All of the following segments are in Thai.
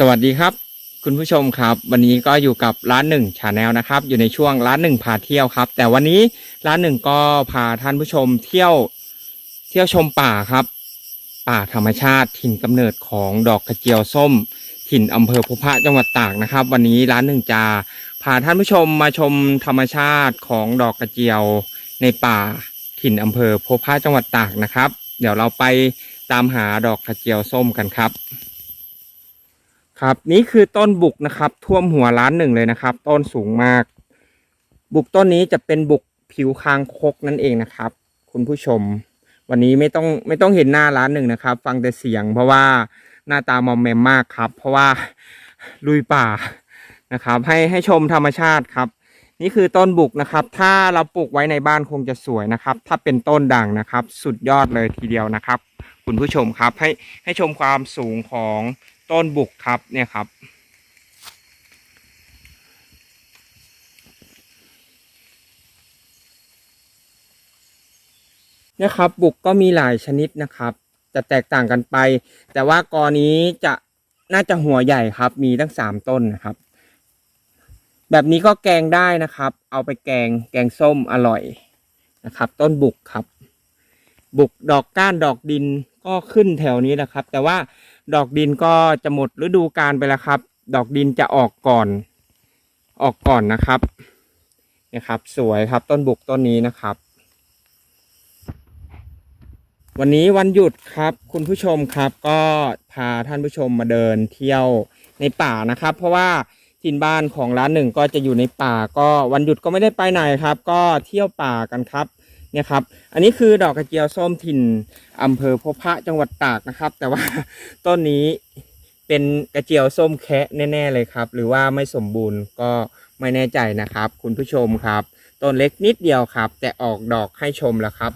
สวัสดีครับ คุณผู้ชมครับ วันนี้ก็อยู่กับร้านหนึ่งชาแนลนะครับ อยู่ในช่วงร้านหนึ่งพาเที่ยวครับ แต่วันนี้ร้านหนึ่งก็พาท่านผู้ชมเที่ยวเที่ยวชมป่าครับ ป่าธรรมชาติถิ่นกำเนิดของดอกกระเจียวส้ม ถิ่นอำเภอพบพระจังหวัดตากนะครับ วันนี้ร้านหนึ่งจะพาท่านผู้ชมมาชมธรรมชาติของดอกกระเจียวในป่าถิ่นอำเภอพบพระจังหวัดตากนะครับ เดี๋ยวเราไปตามหาดอกกระเจียวส้มกันครับ ครับนี่คือต้นบุกนะครับ ท่วมหัวร้านหนึ่งเลยนะครับ ต้นสูงมาก บุกต้นนี้จะเป็นบุกผิวคางคกนั่นเองนะครับ คุณผู้ชม วันนี้ไม่ต้องไม่ต้องเห็นหน้าร้านหนึ่งนะครับ ฟังแต่เสียง เพราะว่าหน้าตามอมแมมมากครับ เพราะว่าลุยป่านะครับ ให้ให้ชมธรรมชาติครับ นี่คือต้นบุกนะครับ ถ้าเราปลูกไว้ในบ้านคงจะสวยนะครับ ถ้าเป็นต้นด่างนะครับ สุดยอดเลยทีเดียวนะครับ คุณผู้ชมครับให้ให้ชมความสูงของ ต้นบุกครับเนี่ยครับเนี่ยครับบุกก็มีหลายชนิดนะครับ จะแตกต่างกันไป แต่ว่ากอนี้จะน่าจะหัวใหญ่ครับ มีตั้งสามต้นนะครับ แบบนี้ก็แกงได้นะครับ เอาไปแกงแกงส้มอร่อยนะครับ ต้นบุกครับ บุกดอกก้านดอกดินก็ขึ้นแถวนี้นะครับ แต่ว่า ดอกดินก็จะหมดฤดูกาลไปแล้วครับ ดอกดินจะออกก่อน ออกก่อนนะครับนี่ยครับ สวยครับต้นบุกต้นนี้นะครับ วันนี้วันหยุดครับ คุณผู้ชมครับก็พาท่านผู้ชมมาเดินเที่ยวในป่านะครับ เพราะว่าถิ่นบ้านของร้านหนึ่งก็จะอยู่ในป่า ก็วันหยุดก็ไม่ได้ไปไหนครับ ก็เที่ยวป่ากันครับ นี่ครับ อันนี้คือดอกกระเจียวส้มถิ่นอำเภอพบพระจังหวัดตากนะครับ แต่ว่าต้นนี้เป็นกระเจียวส้มแคะแน่ ๆ เลยครับ หรือว่าไม่สมบูรณ์ก็ไม่แน่ใจนะครับ คุณผู้ชมครับ ต้นเล็กนิดเดียวครับ แต่ออกดอกให้ชมแล้วครับ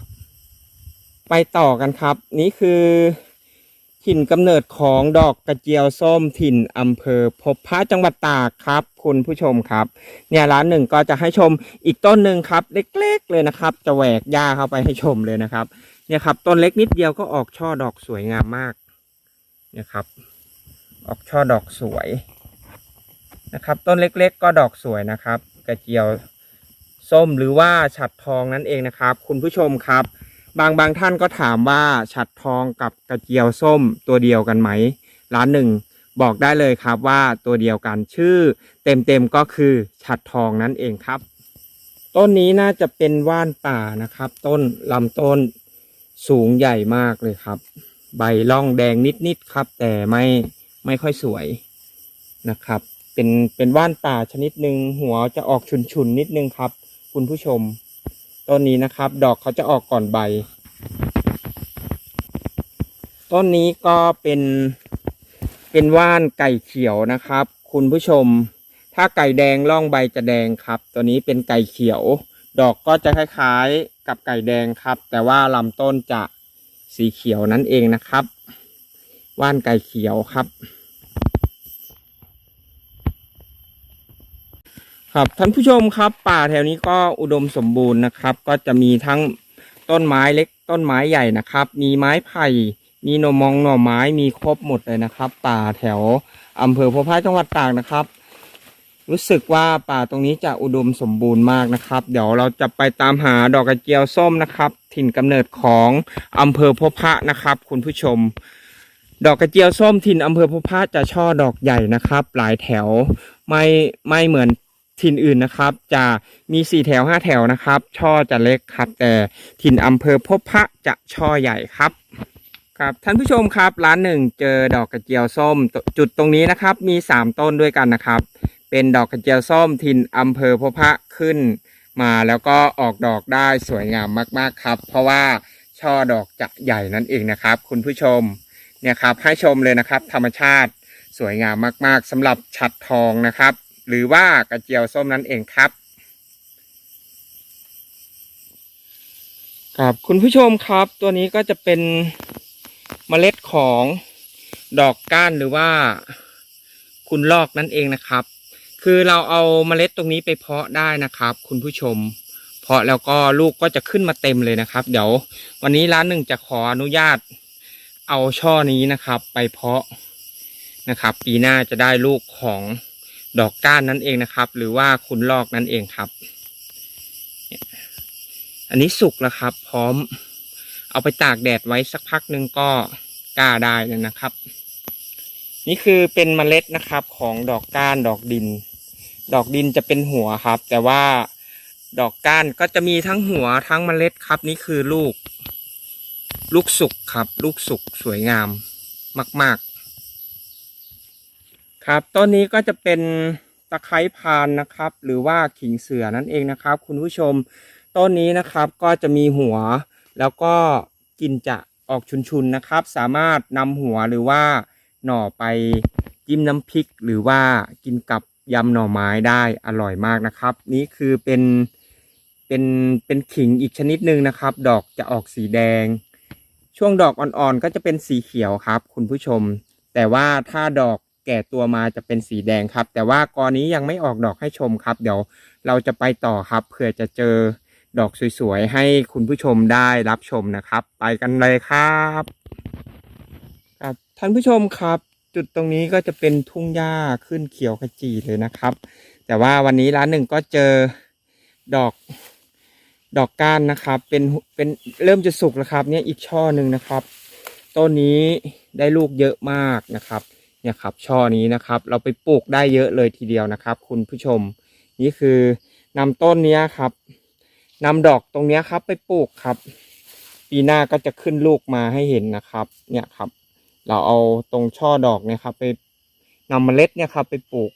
ไปต่อกันครับ นี่คือ ถิ่นกำเนิดของดอกกระเจียวส้มถิ่นอำเภอพบพระจังหวัดตากครับ คุณผู้ชมครับ เนี่ยร้านหนึ่งก็จะให้ชมอีกต้นหนึ่งครับ เล็กๆเลยนะครับ จะแหวกหญ้าเข้าไปให้ชมเลยนะครับ เนี่ยครับต้นเล็กนิดเดียวก็ออกช่อดอกสวยงามมากเนี่ยครับ ออกช่อดอกสวยนะครับ ต้นเล็กๆ ก็ดอกสวยนะครับ กระเจียวส้มหรือว่าฉัดทองนั่นเองนะครับ คุณผู้ชมครับ บางบางท่านก็ถามว่าฉัดทองกับกระเจียวส้มตัวเดียวกันไหม ร้านหนึ่งบอกได้เลยครับว่าตัวเดียวกันชื่อ เต็มๆก็คือฉัดทองนั่นเองครับ ต้นนี้น่าจะเป็นว่านป่านะครับ ต้นลำต้นสูงใหญ่มากเลยครับ ใบร่องแดงนิดๆครับ แต่ไม่ไม่ค่อยสวยนะครับ เป็นเป็นว่านป่าชนิดหนึ่งหัวจะออกชุนๆนิดนึงครับ คุณผู้ชม ต้นนี้นะครับ ดอกเขาจะออกก่อนใบ ต้นนี้ก็เป็นเป็นว่านไก่เขียวนะครับ คุณผู้ชม ถ้าไก่แดงร่องใบจะแดงครับ ตัวนี้เป็นไก่เขียว ดอกก็จะคล้ายๆกับไก่แดงครับ แต่ว่าลำต้นจะสีเขียวนั่นเองนะครับ ว่านไก่เขียวครับ ครับท่านผู้ชมครับ ป่าแถวนี้ก็อุดมสมบูรณ์นะครับ ก็จะมีทั้งต้นไม้เล็ก ต้นไม้ใหญ่นะครับ มีไม้ไผ่มีหน่อมองหน่อไม้มีครบหมดเลยนะครับ ป่าแถวอำเภอพบพระจังหวัดตากนะครับ รู้สึกว่าป่าตรงนี้จะอุดมสมบูรณ์มากนะครับ เดี๋ยวเราจะไปตามหาดอกกระเจียวส้มนะครับ ถิ่นกำเนิดของอำเภอพบพระนะครับ คุณผู้ชม ดอกกระเจียวส้มถิ่นอำเภอพบพระจะช่อดอกใหญ่นะครับ หลายแถวไม่ไม่เหมือน ถิ่นอื่นนะครับ จะมีสี่แถวห้าแถวนะครับ ช่อจะเล็กครับ แต่ถิ่นอำเภอพบพระจะช่อใหญ่ครับครับท่านผู้ชมครับร้านหนึ่งเจอดอกกระเจียวส้ม จุดตรงนี้นะครับมีสามต้นด้วยกันนะครับ เป็นดอกกระเจียวส้มถิ่นอำเภอพบพระขึ้นมาแล้วก็ออกดอกได้สวยงามมากๆครับ เพราะว่าช่อดอกจะใหญ่นั่นเองนะครับ คุณผู้ชมเนี่ยครับให้ชมเลยนะครับ ธรรมชาติสวยงามมากๆสำหรับฉัดทองนะครับ หรือว่ากระเจียวส้มนั่นเองครับครับคุณผู้ชมครับตัวนี้ก็จะเป็นเมล็ดของดอกก้านหรือว่าคุณลอกนั่นเองนะครับ คือเราเอาเมล็ดตรงนี้ไปเพาะได้นะครับ คุณผู้ชม เพาะแล้วก็ลูกก็จะขึ้นมาเต็มเลยนะครับ เดี๋ยววันนี้ร้านหนึ่งจะขออนุญาตเอาช่อนี้นะครับ ไปเพาะนะครับ ปีหน้าจะได้ลูกของ ดอกก้านนั่นเองนะครับ หรือว่าคุณลอกนั่นเองครับ อันนี้สุกแล้วครับ พร้อมเอาไปตากแดดไว้สักพักหนึ่งก็กล้าได้เลยนะครับ นี่คือเป็นเมล็ดนะครับของดอกก้านดอกดิน ดอกดินจะเป็นหัวครับ แต่ว่าดอกก้านก็จะมีทั้งหัวทั้งเมล็ดครับ นี่คือลูก ลูกสุกครับ ลูกสุกสวยงามมาก ๆ ครับต้นนี้ก็จะเป็นตะไคร้พานนะครับ หรือว่าขิงเสือนั่นเองนะครับ คุณผู้ชมต้นนี้นะครับก็จะมีหัว แล้วก็กินจะออกชุนๆนะครับ สามารถนำหัวหรือว่าหน่อไปจิ้มน้ำพริก หรือว่ากินกับยำหน่อไม้ได้อร่อยมากนะครับ นี่คือเป็นเป็นเป็นขิงอีกชนิดหนึ่งนะครับ ดอกจะออกสีแดง ช่วงดอกอ่อนๆก็จะเป็นสีเขียวครับ คุณผู้ชม แต่ว่าถ้าดอก แก่ตัวมาจะเป็นสีแดงครับ แต่ว่ากอนี้ยังไม่ออกดอกให้ชมครับ เดี๋ยวเราจะไปต่อครับเผื่อจะเจอดอกสวยๆ ให้คุณผู้ชมได้รับชมนะครับ ไปกันเลยครับครับท่านผู้ชมครับ จุดตรงนี้ก็จะเป็นทุ่งหญ้าขึ้นเขียวขจีเลยนะครับ แต่ว่าวันนี้ร้านหนึ่งก็เจอดอกดอกก้านนะครับ เป็นเป็นเริ่มจะสุกแล้วครับ เนี่ยอีกช่อหนึ่งนะครับ ต้นนี้ได้ลูกเยอะมากนะครับ เนี่ยครับช่อนี้นะครับ เราไปปลูกได้เยอะเลยทีเดียวนะครับ คุณผู้ชม นี่คือนำต้นเนี้ยครับนำดอกตรงเนี้ยครับ ไปปลูกครับ ปีหน้าก็จะขึ้นลูกมาให้เห็นนะครับ เนี่ยครับ เราเอาตรงช่อดอกเนี่ยครับ ไปนำเมล็ดเนี่ยครับ ไปปลูก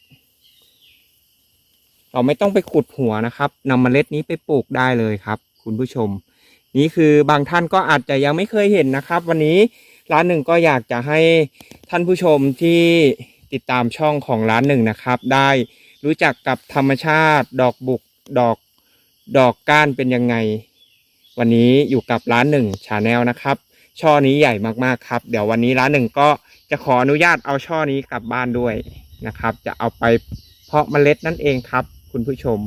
เราไม่ต้องไปขุดหัวนะครับนำเมล็ดนี้ไปปลูกได้เลยครับ คุณผู้ชม นี่คือบางท่านก็อาจจะยังไม่เคยเห็นนะครับ วันนี้ ร้านหนึ่งก็อยากจะให้ท่านผู้ชมที่ติดตามช่องของร้านหนึ่งนะครับ ได้รู้จักกับธรรมชาติดอกบุกดอกดอกก้านเป็นยังไง วันนี้อยู่กับร้านหนึ่งชาแนลนะครับ ช่อนี้ใหญ่มากๆครับ เดี๋ยววันนี้ร้านหนึ่งก็จะขออนุญาตเอาช่อนี้กลับบ้านด้วยนะครับ จะเอาไปเพาะเมล็ดนั่นเองครับ คุณผู้ชม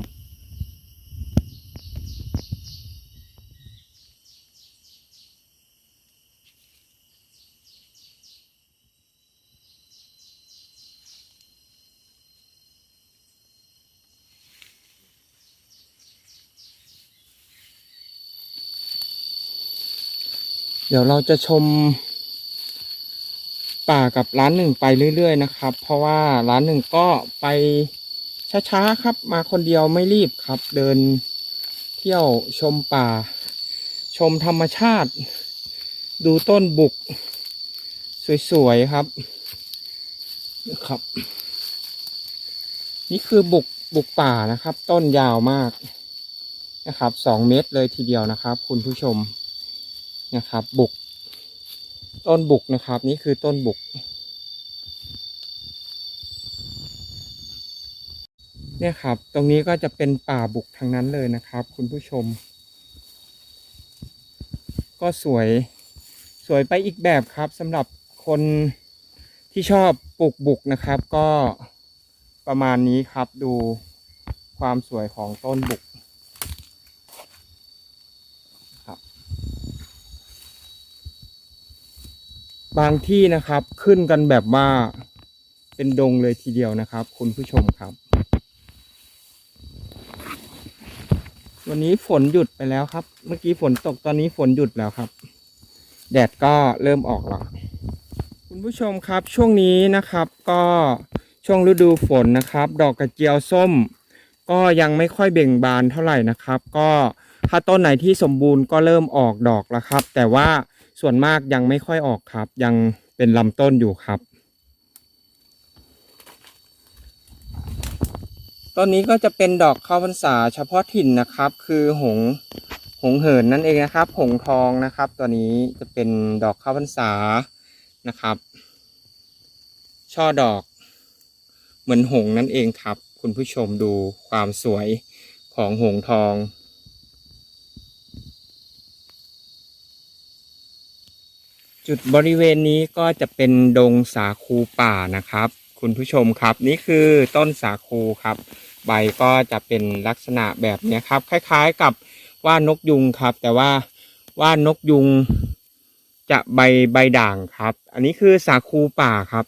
เดี๋ยวเราจะชมป่ากับร้านหนึ่งไปเรื่อยๆนะครับ เพราะว่าร้านหนึ่งก็ไปช้าๆครับ มาคนเดียวไม่รีบครับ เดินเที่ยวชมป่า ชมธรรมชาติ ดูต้นบุก สวยๆครับครับ นี่คือบุกบุกป่านะครับ ต้นยาวมากนะครับสองเมตรเลยทีเดียวนะครับ คุณผู้ชม นะครับ บุก ต้นบุกนะครับ นี่คือต้นบุก เนี่ยครับ ตรงนี้ก็จะเป็นป่าบุกทางนั้นเลยนะครับ คุณผู้ชม ก็สวยสวยไปอีกแบบครับสำหรับคนที่ชอบปลูกบุกนะครับ ก็ประมาณนี้ครับดูความสวยของต้นบุก บางที่นะครับขึ้นกันแบบว่าเป็นดงเลยทีเดียวนะครับ คุณผู้ชมครับ วันนี้ฝนหยุดไปแล้วครับ เมื่อกี้ฝนตกตอนนี้ฝนหยุดแล้วครับ แดดก็เริ่มออกแล้วคุณผู้ชมครับช่วงนี้นะครับก็ช่วงฤดูฝนนะครับ ดอกกระเจียวส้ม ก็ยังไม่ค่อยเบ่งบานเท่าไหร่นะครับ ก็ถ้าต้นไหนที่สมบูรณ์ก็เริ่มออกดอกแล้วครับ แต่ว่า ส่วนมากยังไม่ค่อยออกครับ ยังเป็นลำต้นอยู่ครับต้นนี้ก็จะเป็นดอกข้าวพรรษาเฉพาะถิ่นนะครับ คือหงหงเหินนั่นเองนะครับ หงทองนะครับ ตัวนี้จะเป็นดอกข้าวพรรษานะครับ ช่อดอกเหมือนหงนั่นเองครับ คุณผู้ชมดูความสวยของหงทอง จุดบริเวณนี้ก็จะเป็นดงสาคูป่านะครับ คุณผู้ชมครับ นี่คือต้นสาคูครับ ใบก็จะเป็นลักษณะแบบนี้ครับ คล้ายๆกับว่านนกยุงครับ แต่ว่าว่านนกยุงจะใบใบด่างครับ อันนี้คือสาคูป่าครับ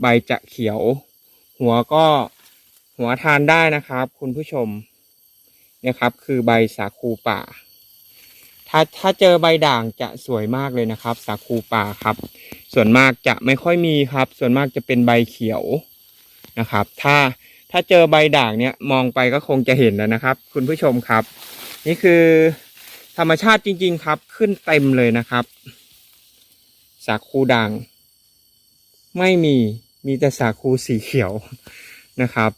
ใบจะเขียว หัวก็หัวทานได้นะครับ คุณผู้ชมเนี่ยครับ คือใบสาคูป่า ถ้าถ้าเจอใบด่างจะสวยมากเลยนะครับ สาคูป่าครับ ส่วนมากจะไม่ค่อยมีครับ ส่วนมากจะเป็นใบเขียวนะครับ ถ้าถ้าเจอใบด่างเนี่ยมองไปก็คงจะเห็นแล้วนะครับ คุณผู้ชมครับ นี่คือธรรมชาติจริง ๆ ครับ ขึ้นเต็มเลยนะครับ สาคูด่าง ไม่มีมีแต่สาคูสีเขียวนะครับ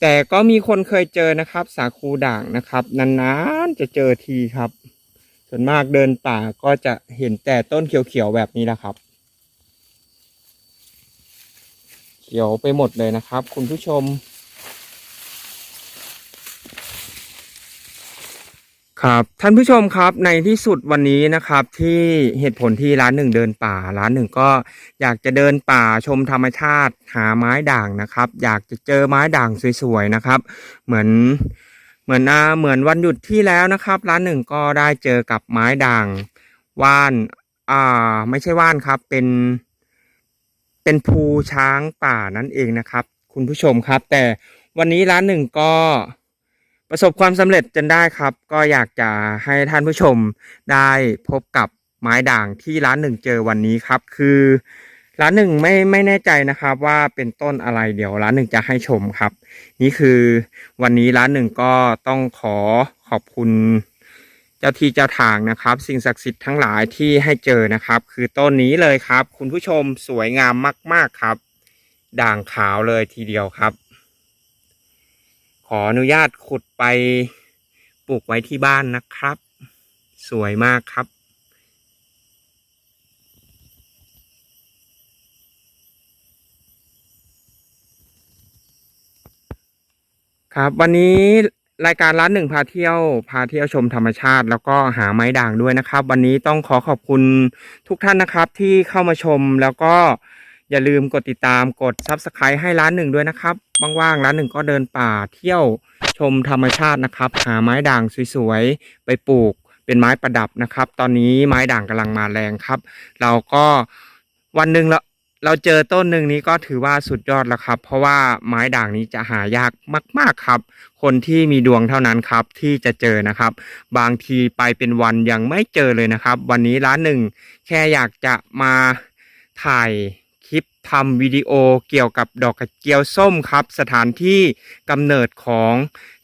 แต่ก็มีคนเคยเจอนะครับ สาคูด่างนะครับ นานๆจะเจอทีครับ ส่วนมากเดินป่าก็จะเห็นแต่ต้นเขียวๆแบบนี้แหละครับ เขียวไปหมดเลยนะครับ คุณผู้ชม ครับท่านผู้ชมครับในที่สุดวันนี้นะครับที่เหตุผลที่ร้านหนึ่งเดินป่า ร้านหนึ่งก็อยากจะเดินป่าชมธรรมชาติหาไม้ด่างนะครับ อยากจะเจอไม้ด่างสวยๆนะครับ เหมือน เหมือนอ่าเหมือนวันหยุดที่แล้วนะครับ ร้านหนึ่งก็ได้เจอกับไม้ด่างว่าน อ่า ไม่ใช่ว่านครับ เป็น เป็นภูช้างป่านั่นเองนะครับ คุณผู้ชมครับ แต่วันนี้ร้านหนึ่งก็ประสบความสำเร็จจนได้ครับ ก็อยากจะให้ท่านผู้ชมได้พบกับไม้ด่างที่ร้านหนึ่งเจอวันนี้ครับ คือ ร้านหนึ่งไม่ไม่แน่ใจนะครับว่าเป็นต้นอะไรเดี๋ยวร้านหนึ่งจะให้ชมครับ นี่คือวันนี้ร้านหนึ่งก็ต้องขอขอบคุณเจ้าที่เจ้าทางนะครับ สิ่งศักดิ์สิทธิ์ทั้งหลายที่ให้เจอนะครับ คือต้นนี้เลยครับ คุณผู้ชมสวยงามมาก ๆครับ ด่างขาวเลยทีเดียวครับ ขออนุญาตขุดไปปลูกไว้ที่บ้านนะครับ สวยมากครับ ครับ วันนี้รายการร้านหนึ่งพาเที่ยวพาเที่ยวชมธรรมชาติ แล้วก็หาไม้ด่างด้วยนะครับ วันนี้ต้องขอขอบคุณทุกท่านนะครับ ที่เข้ามาชมแล้วก็อย่าลืมกดติดตามกด Subscribe ให้ร้านหนึ่งด้วยนะครับว่างๆร้านหนึ่งก็เดินป่าเที่ยวชมธรรมชาตินะครับ หาไม้ด่างสวยๆไปปลูกเป็นไม้ประดับนะครับ ตอนนี้ไม้ด่างกำลังมาแรงครับ เราก็วันหนึ่งเรา เราเจอต้นหนึ่งนี้ก็ถือว่าสุดยอดแล้วครับ เพราะว่าไม้ด่างนี้จะหายากมาก ๆครับ คนที่มีดวงเท่านั้นครับที่จะเจอนะครับ บางทีไปเป็นวันยังไม่เจอเลยนะครับ วันนี้ร้านหนึ่งแค่อยากจะมาถ่าย ทำวิดีโอเกี่ยวกับดอกกระเจียวส้มครับ สถานที่กำเนิดของ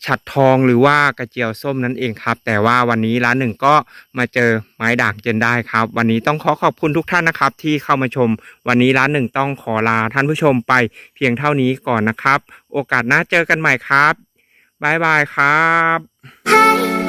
ฉัดทองหรือว่ากระเจียวส้มนั่นเองครับ แต่ว่าวันนี้ร้านหนึ่งก็มาเจอไม้ด่างเจนได้ครับ วันนี้ต้องขอขอบคุณทุกท่านนะครับ ที่เข้ามาชม วันนี้ร้านหนึ่งต้องขอลาท่านผู้ชมไปเพียงเท่านี้ก่อนนะครับ โอกาสหน้าเจอกันใหม่ครับบายบายครับ Hey